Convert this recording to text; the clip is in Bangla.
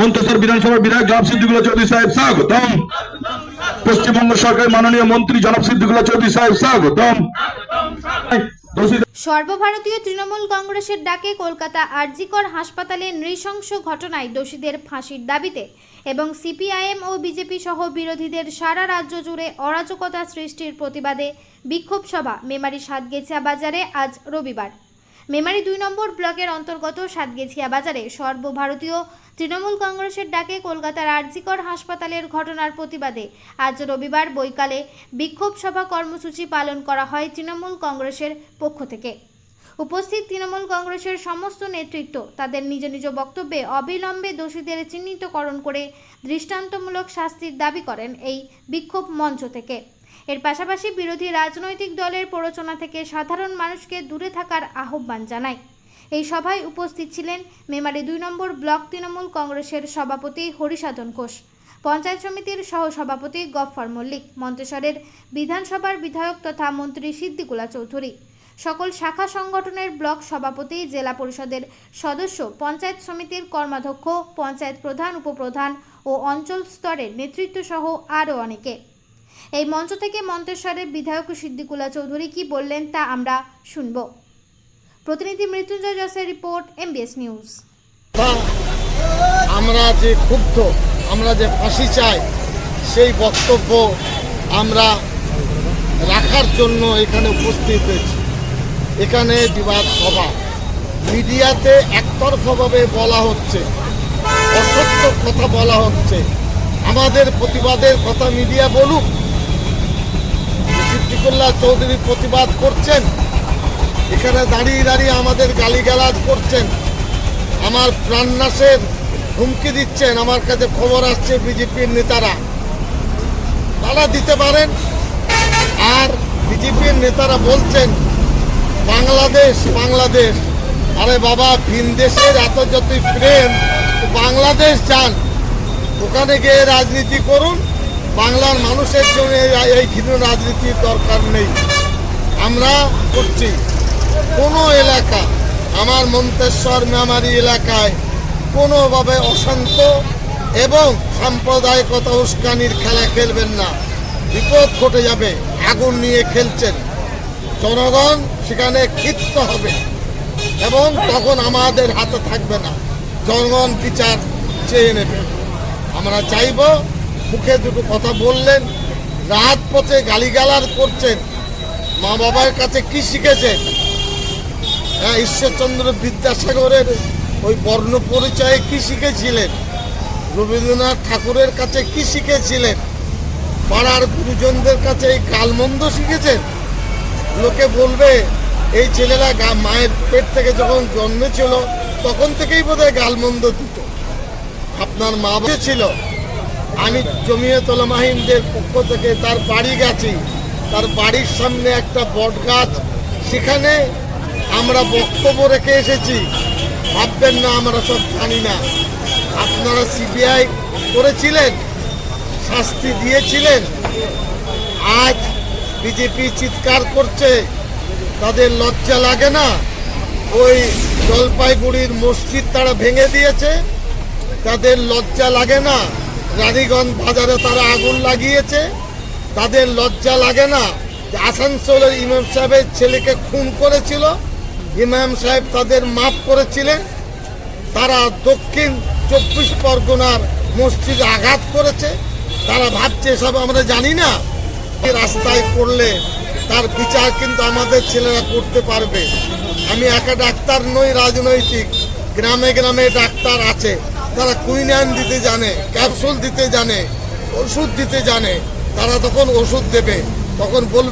মন্তেশ্বর বিধানসভার বিধায়ক জনাব সিদ্দিকুল্লাহ চৌধুরী সাহেব, স্বাগতম। পশ্চিমবঙ্গ সরকারের মাননীয় মন্ত্রী জনাব সিদ্দিকুল্লাহ চৌধুরী সাহেব, স্বাগতম। সর্বভারতীয় তৃণমূল কংগ্রেসের ডাকে কলকাতা আরজিকর হাসপাতালে নৃশংস ঘটনায় দোষীদের ফাঁসির দাবিতে এবং সিপিআইএম ও বিজেপি সহ বিরোধীদের সারা রাজ্য জুড়ে অরাজকতা সৃষ্টির প্রতিবাদে বিক্ষোভ সভা মেমারি সাতগেছিয়া বাজারে আজ রবিবার। মেমারি দুই নম্বর ব্লকের অন্তর্গত সাতগেছিয়া বাজারে সর্বভারতীয় তৃণমূল কংগ্রেসের ডাকে কলকাতার আরজিকর হাসপাতালের ঘটনার প্রতিবাদে আজ রবিবার বৈকালে বিক্ষোভ সভা কর্মসূচি পালন করা হয় তৃণমূল কংগ্রেসের পক্ষ থেকে। উপস্থিত তৃণমূল কংগ্রেসের সমস্ত নেতৃত্ব তাদের নিজ নিজ বক্তব্যে অবিলম্বে দোষীদের চিহ্নিতকরণ করে দৃষ্টান্তমূলক শাস্তির দাবি করেন এই বিক্ষোভ মঞ্চ থেকে। এর পাশাপাশি বিরোধী রাজনৈতিক দলের প্ররোচনা থেকে সাধারণ মানুষকে দূরে থাকার আহ্বান জানায়। এই সভায় উপস্থিত ছিলেন মেমারি দুই নম্বর ব্লক তৃণমূল কংগ্রেসের সভাপতি হরিসাধন ঘোষ, পঞ্চায়েত সমিতির সহসভাপতি গফফর মল্লিক, মন্তেশ্বরের বিধানসভার বিধায়ক তথা মন্ত্রী সিদ্দিকুলা চৌধুরী। সকল শাখা সংগঠনের ব্লক সভাপতি, জেলা পরিষদের সদস্য, পঞ্চায়েত সমিতির কর্মাধ্যক্ষ, পঞ্চায়েত প্রধান, উপপ্রধান ও অঞ্চল স্তরের নেতৃত্ব সহ আরও অনেকে। এই মঞ্চ থেকে মন্তেশ্বরের বিধায়ক সিদ্দিকুলা চৌধুরী কি বললেন তা আমরা শুনব। প্রতিনিধি মৃত্যুঞ্জয় জসের রিপোর্ট এমবিএস নিউজ আমরা যে ক্ষুব্ধ, আমরা যে ফাঁসি চাই, সেই বক্তব্য আমরা রাখার জন্য এখানে উপস্থিত হয়েছি। এখানে বিবাদ সভা। মিডিয়াতে একতরফাভাবে বলা হচ্ছে, অসত্য কথা বলা হচ্ছে। আমাদের প্রতিবাদের কথা মিডিয়া বলুক সিদ্দিকুল্লাহ চৌধুরী প্রতিবাদ করছেন। এখানে দাঁড়িয়ে দাঁড়িয়ে আমাদের গালিগালাজ করছেন। আমার প্রাণনাশের হুমকি দিচ্ছেন। আমার কাছে খবর আসছে বিজেপির নেতারা। তারা দিতে পারেন। আর বিজেপির নেতারা বলছেন, বাংলাদেশ বাংলাদেশ। আরে বাবা, ভিন দেশের এত যতই প্রেম, বাংলাদেশ যান। ওখানে গিয়ে রাজনীতি করুন। বাংলার মানুষের জন্য এই- ঘৃণ রাজনীতির দরকার নেই। আমরা করছি। কোনো এলাকা, আমার মন্তেশ্বর মেমারি এলাকায় কোনোভাবে অশান্ত এবং সাম্প্রদায়িকতা উস্কানির খেলা খেলবেন না। বিপদ ঘটে যাবে, আগুন নিয়ে খেলছেন। জনগণ সেখানে ক্ষিপ্ত হবে এবং তখন আমাদের হাতে থাকবে না। জনগণ বিচার চেয়ে নেবে। আমরা চাইব মুখে দুটো কথা বললেন, রাত পথে গালিগালার করছেন। মা বাবার কাছে কি শিখেছেন? হ্যাঁ ঈশ্বরচন্দ্র বিদ্যাসাগরের ওই বর্ণ পরিচয়ে কি শিখেছিলেন? রবীন্দ্রনাথ ঠাকুরের কাছে কি শিখেছিলেন? পাড়ার গুরুজনদের কাছে এই কালমন্দ শিখেছেন? লোকে বলবে, এই ছেলেরা গা- মায়ের পেট থেকে যখন জন্মেছিল, তখন থেকেই বোধহয় গালমন্দ দিত আপনার মা ছিল। আমি জমিয়তলা মাহিমদের পক্ষ থেকে তার বাড়ি গেছি। তার বাড়ির সামনে একটা বট গাছ সেখানে আমরা বক্তব্য রেখে এসেছি। ভাববেন না, আমরা সব জানি না। আপনারা সিবিআই করেছিলেন? শাস্তি দিয়েছিলেন? আজ বিজেপি চিৎকার করছে, তাদের লজ্জা লাগে না? ওই জলপাইগুড়ির মসজিদ তারা ভেঙে দিয়েছে, তাদের লজ্জা লাগে না? রানীগঞ্জ বাজারে তারা আগুন লাগিয়েছে। তাদের লজ্জা লাগে না আসানসোলের ইমাম সাহেবের ছেলেকে খুন করেছিল। ইমাম সাহেব তাদের মাফ করেছিলেন। তারা দক্ষিণ চব্বিশ পরগনার মসজিদে আঘাত করেছে। তারা ভাবছে সব আমরা জানি না। রাস্তায় করলে তার বিচার কিন্তু আমাদের ছেলেরা করতে পারবে। আমি একা ডাক্তার নই, রাজনৈতিক। গ্রামে গ্রামে ডাক্তার আছে। তারা কুইনান দিতে জানে, ক্যাপসুল দিতে জানে, ওষুধ দিতে জানে, তারা তখন ওষুধ দেবে, তখন বলবে